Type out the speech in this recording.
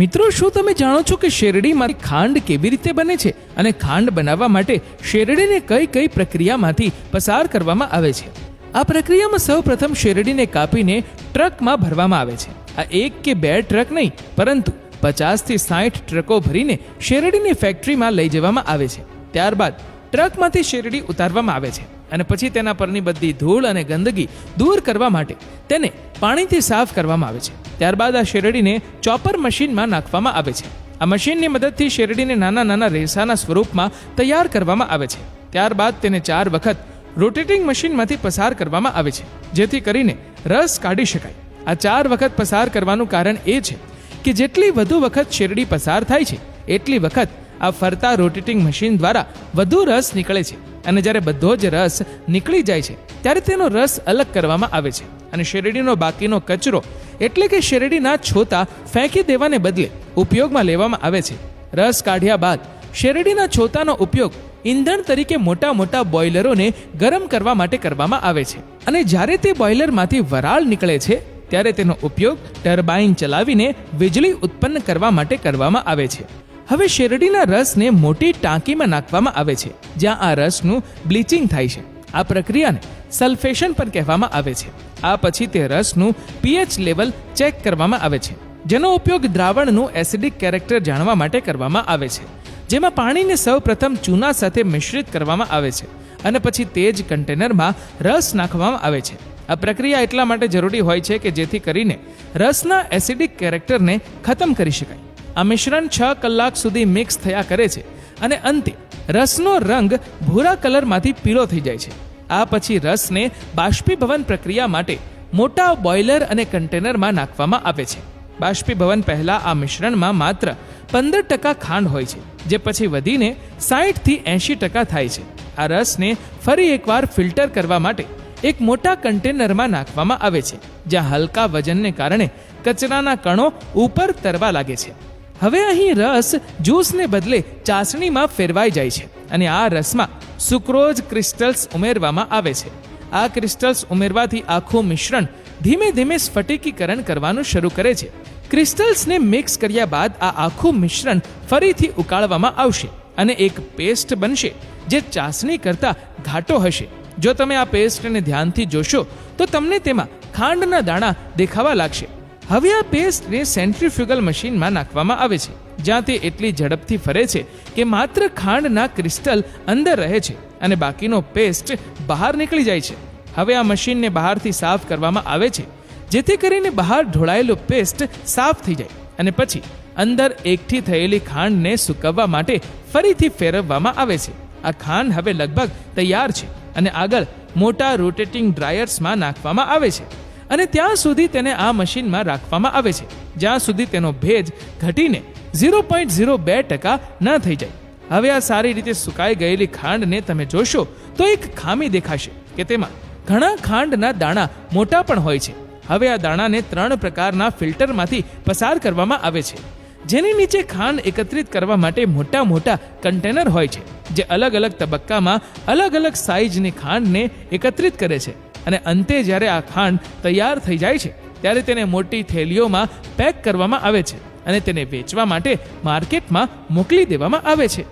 મિત્રો, શું તમે જાણો છો કે શેરડીમાં ખાંડ કેવી રીતે બને છે અને ખાંડ બનાવવા માટે શેરડીને કઈ કઈ પ્રક્રિયામાંથી પસાર કરવામાં આવે છે? આ પ્રક્રિયામાં સૌપ્રથમ શેરડીને કાપીને ટ્રકમાં ભરવામાં આવે છે. આ એક કે બે ટ્રક નહીં, પરંતુ પચાસથી સાઠ ટ્રકો ભરીને શેરડીની ફેક્ટરીમાં લઈ જવામાં આવે છે. ત્યારબાદ ટ્રકમાંથી શેરડી ઉતારવામાં આવે છે અને પછી તેના પરની બધી ધૂળ અને ગંદકી દૂર કરવા માટે તેને પાણીથી સાફ કરવામાં આવે છે. ત્યારબાદ આ શેરડીને ચોપર મશીનમાં નાખવામાં આવે છે. આ મશીનની મદદથી શેરડીને નાના નાના રેસાના સ્વરૂપમાં તૈયાર કરવામાં આવે છે. ત્યારબાદ તેને ચાર વખત રોટેટિંગ મશીનમાંથી પસાર કરવામાં આવે છે, જેથી કરીને રસ કાઢી શકાય. આ ચાર વખત પસાર કરવાનું કારણ એ છે કે જેટલી વધુ વખત શેરડી પસાર થાય છે, એટલી વખત આ ફરતા રોટેટિંગ મશીન દ્વારા વધુ રસ નીકળે છે. અને જ્યારે બધો જ રસ નીકળી જાય છે, ત્યારે તેનો રસ અલગ કરવામાં આવે છે. અને શેરડીનો બાકીનો કચરો એટલે કે શેરડીના છોતા ફેંકી દેવાને બદલે ઉપયોગમાં લેવામાં આવે છે. રસ કાઢ્યા બાદ શેરડીના છોતાનો ઉપયોગ ઈંધણ તરીકે મોટા મોટા બોઇલરોને ગરમ કરવા માટે કરવામાં આવે છે. અને જ્યારે તે બોઇલરમાંથી વરાળ નીકળે છે, ત્યારે તેનો ઉપયોગ ટર્બાઇન ચલાવીને વીજળી ઉત્પન્ન કરવા માટે કરવામાં આવે છે. હવે શેરડીના રસને મોટી ટાંકીમાં નાખવામાં આવે છે, જ્યાં આ રસનું બ્લીચિંગ થાય છે. આ પ્રક્રિયાને સલ્ફેશન પણ કહેવામાં આવે છે. આ પછી તે રસનું પીએચ લેવલ ચેક કરવામાં આવે છે, જેનો ઉપયોગ દ્રાવણનું એસિડિક કેરેક્ટર જાણવા માટે કરવામાં આવે છે. જેમાં પાણીને સૌપ્રથમ ચૂના સાથે મિશ્રિત કરવામાં આવે છે અને પછી તે જ કન્ટેનરમાં રસ નાખવામાં આવે છે. આ પ્રક્રિયા એટલા માટે જરૂરી હોય છે કે જેથી કરીને રસના એસિડિક કેરેક્ટરને ખતમ કરી શકાય. આ મિશ્રણ છ કલાક સુધી મિક્સ થયા કરે છે અને અંતે રસનો રંગ ભૂરા કલરમાંથી પીળો થઈ જાય છે. આ પછી રસને બાષ્પીભવન પ્રક્રિયા માટે મોટા બોઇલર અને કન્ટેનરમાં નાખવામાં આવે છે. બાષ્પીભવન પહેલાં આ મિશ્રણમાં માત્ર પંદર ટકા ખાંડ હોય છે, જે પછી વધીને સાહીઠથી એંશી ટકા થાય છે. આ રસને ફરી એકવાર ફિલ્ટર કરવા માટે એક મોટા કન્ટેનરમાં નાખવામાં આવે છે, જ્યાં હલકા વજનને કારણે કચરાના કણો ઉપર તરવા લાગે છે. હવે અહીં રસ જ્યુસને બદલે ચાસણીમાં ફેરવાઈ જાય છે અને આ રસમાં સુક્રોઝ ક્રિસ્ટલ્સ ઉમેરવામાં આવે છે. આ ક્રિસ્ટલ્સ ઉમેરવાથી આખું મિશ્રણ ધીમે ધીમે સ્ફટિકીકરણ કરવાનું શરૂ કરે છે. ક્રિસ્ટલ્સને મિક્સ કર્યા બાદ આ આખું મિશ્રણ ફરીથી ઉકાળવામાં આવશે અને એક પેસ્ટ બનશે જે ચાસણી કરતાં ઘાટો હશે. જો તમે આ પેસ્ટને ધ્યાનથી જોશો તો તમને તેમાં ખાંડના દાણા દેખાવા લાગશે. હવે આ પેસ્ટને સેન્ટ્રીફ્યુગલ મશીનમાં નાખવામાં આવે છે, જ્યાં તે એટલી ઝડપથી ફરે છે કે માત્ર ખાંડના ક્રિસ્ટલ અંદર રહે છે અને બાકીનો પેસ્ટ બહાર નીકળી જાય છે. હવે આ મશીનને બહારથી સાફ કરવામાં આવે છે, જેથી કરીને બહાર ઢોળાયેલો પેસ્ટ સાફ થઈ જાય અને પછી અંદર એકઠી થયેલી ખાંડને સૂકવવા માટે ફરીથી ફેરવવામાં આવે છે. આ ખાંડ હવે લગભગ તૈયાર છે અને આગળ મોટા રોટેટિંગ ડ્રાયર્સમાં નાખવામાં આવે છે. અને ત્યાં સુધી તેને આ મશીનમાં રાખવામાં આવે છે, જ્યાં સુધી તેનો ભેજ ઘટીને ઝીરો પોઈન્ટ ઝીરો બે ટકા ન થઈ જાય. હવે આ સારી રીતે સુકાઈ ગયેલી ખાંડને તમે જોશો તો એક ખામી દેખાશે કે તેમાં ઘણા ખાંડના દાણા મોટા પણ હોય છે. હવે આ દાણાને ત્રણ પ્રકારના ફિલ્ટરમાંથી પસાર કરવામાં આવે છે, જેની નીચે ખાંડ એકત્રિત કરવા માટે મોટા મોટા કન્ટેનર હોય છે, જે અલગ અલગ તબક્કામાં અલગ અલગ સાઇઝની ખાંડને એકત્રિત કરે છે. અને અંતે જ્યારે આ ખાંડ તૈયાર થઈ જાય છે, ત્યારે તેને મોટી થેલીઓમાં પેક કરવામાં આવે છે અને તેને વેચવા માટે માર્કેટમાં મોકલી દેવામાં આવે છે.